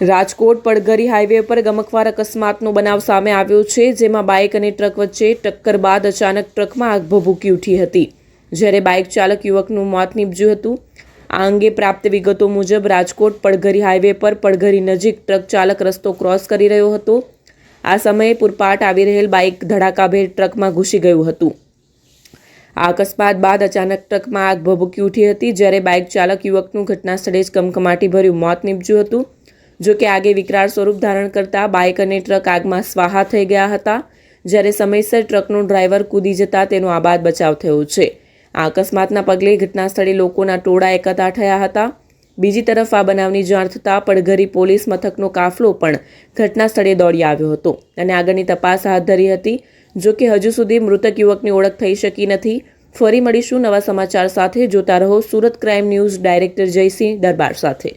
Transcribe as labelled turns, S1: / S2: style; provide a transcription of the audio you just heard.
S1: Rajkot પડઘરી highway પર ગમકવાર અકસ્માતનો બનાવ સામે આવ્યો છે, જેમાં બાઇક અને ટ્રક વચ્ચે ટક્કર બાદ અચાનક ટ્રકમાં આગ ભભૂકી ઉઠી હતી. જ્યારે બાઇક ચાલક યુવકનું મોત નીપજ્યું હતું, આ અંગે પ્રાપ્ત વિગતો મુજબ રાજકોટ પડઘરી હાઈવે પર પડઘરી નજીક ટ્રક ચાલક રસ્તો ક્રોસ કરી રહ્યો હતો. આ સમયે પૂરપાટ આવી રહેલ બાઇક ધડાકાભેર ટ્રકમાં ઘૂસી ગયું હતું. આ અકસ્માત બાદ અચાનક ટ્રકમાં આગ ભભૂકી ઉઠી હતી, જ્યારે બાઇક ચાલક યુવકનું ઘટના સ્થળે જ કમકમાટી ભર્યું મોત નીપજ્યું હતું. જો કે આગે વિકરાળ સ્વરૂપ ધારણ કરતા બાઇક અને ટ્રક આગમાં સ્વાહા થઈ ગયા હતા. જ્યારે સમયસર ટ્રકનો ડ્રાઈવર કૂદી જતા તેનો આબાદ બચાવ થયો છે. આ અકસ્માતના પગલે ઘટના સ્થળે લોકોના ટોળા એકતા થયા હતા. બીજી તરફ આ બનાવની જાણ થતાં પડઘરી પોલીસ મથકનો કાફલો પણ ઘટના સ્થળે દોડી આવ્યો હતો અને આગળની તપાસ હાથ ધરી હતી. જો કે હજુ સુધી મૃતક યુવકની ઓળખ થઈ શકી નથી. ફરી મળીશું નવા સમાચાર સાથે. જોતા રહો Surat crime news director Jaysinh Darbar સાથે.